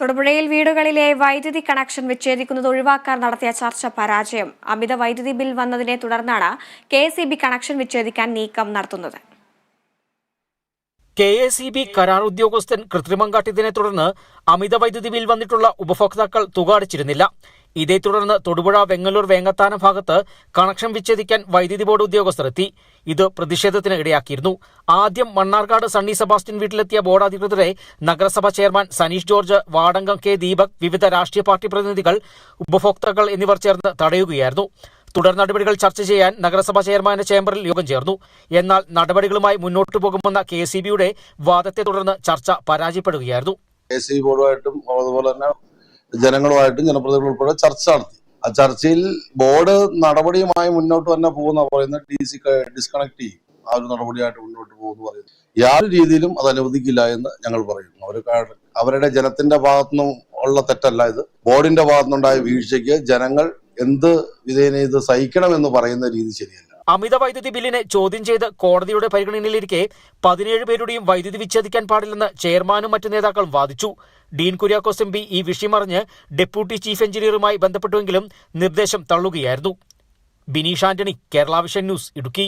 തൊടുപുഴയിൽ വീടുകളിലെ വൈദ്യുതി കണക്ഷൻ വിച്ഛേദിക്കുന്നത് ഒഴിവാക്കാൻ നടത്തിയ ചർച്ച പരാജയം. അമിത വൈദ്യുതി ബിൽ വന്നതിനെ തുടർന്നാണ് കെ കണക്ഷൻ വിച്ഛേദിക്കാൻ നീക്കം നടത്തുന്നത്. കെ എസ് ഇ ബി കരാർ ഉദ്യോഗസ്ഥൻ കൃത്രിമം കാട്ടിയതിനെ തുടർന്ന് അമിത വൈദ്യുതി ബിൽ വന്നിട്ടുള്ള ഉപഭോക്താക്കൾ തുക അടച്ചിരുന്നില്ല. ഇതേ തുടർന്ന് തൊടുപുഴ വെങ്ങല്ലൂർ വേങ്ങത്താനം ഭാഗത്ത് കണക്ഷൻ വിച്ഛേദിക്കാൻ വൈദ്യുതി ബോർഡ് ഉദ്യോഗസ്ഥർ എത്തി ഇത് പ്രതിഷേധത്തിന് ഇടയാക്കിയിരുന്നു. ആദ്യം മണ്ണാർക്കാട് സണ്ണി സെബാസ്റ്റ്യൻ വീട്ടിലെത്തിയ ബോർഡ് അധികൃതരെ നഗരസഭാ ചെയർമാൻ സനീഷ് ജോർജ് വാർഡംഗം കെ ദീപക് വിവിധ രാഷ്ട്രീയ പാർട്ടി പ്രതിനിധികൾ ഉപഭോക്താക്കൾ എന്നിവർ ചേർന്ന് തടയുകയായിരുന്നു. തുടർ നടപടികൾ ചർച്ച ചെയ്യാൻ നഗരസഭാ ചെയർമാന്റെ ചേംബറിൽ യോഗം ചേർന്നു. എന്നാൽ നടപടികളുമായി മുന്നോട്ടു പോകുമെന്ന കെ സി ബിയുടെ വാദത്തെ തുടർന്ന് ചർച്ച പരാജയപ്പെടുകയായിരുന്നു. കെ സി ബോർഡുമായിട്ടും അതുപോലെ തന്നെ ജനങ്ങളുമായിട്ടും ജനപ്രതിനിധികൾ ഉൾപ്പെടെ ചർച്ച നടത്തി. ആ ചർച്ചയിൽ ബോർഡ് നടപടിയുമായി മുന്നോട്ട് തന്നെ പോകുന്ന പറയുന്നത് ഡി സി ഡിസ്കണക്ട് ചെയ്യും. ആ ഒരു നടപടിയായിട്ട് മുന്നോട്ട് പോകുന്നു പറയുന്നു യാതൊരു രീതിയിലും അത് അനുവദിക്കില്ല എന്ന് ഞങ്ങൾ പറയുന്നു. അവർ അവരുടെ ജനത്തിന്റെ ഭാഗത്തുനിന്നും ഉള്ള തെറ്റല്ല ഇത്. ബോർഡിന്റെ ഭാഗത്തുനിന്നുണ്ടായ വീഴ്ചയ്ക്ക് ജനങ്ങൾ എന്ത് വിധേന ഇത് സഹിക്കണം എന്ന് പറയുന്ന രീതി ശരിയല്ല. അമിത വൈദ്യുതി ബില്ലിനെ ചോദ്യം ചെയ്ത് കോടതിയുടെ പരിഗണനയിലിരിക്കെ പതിനേഴ് പേരുടെയും വൈദ്യുതി വിച്ഛേദിക്കാൻ പാടില്ലെന്ന് ചെയർമാനും മറ്റു നേതാക്കളും വാദിച്ചു. ഡീൻ കുര്യാക്കോസ് എം പി ഈ വിഷയം അറിഞ്ഞ് ഡെപ്യൂട്ടി ചീഫ് എഞ്ചിനീയറുമായി ബന്ധപ്പെട്ടുവെങ്കിലും നിർദ്ദേശം തള്ളുകയായിരുന്നു. Bineesh Antony Kerala vision news Idukki.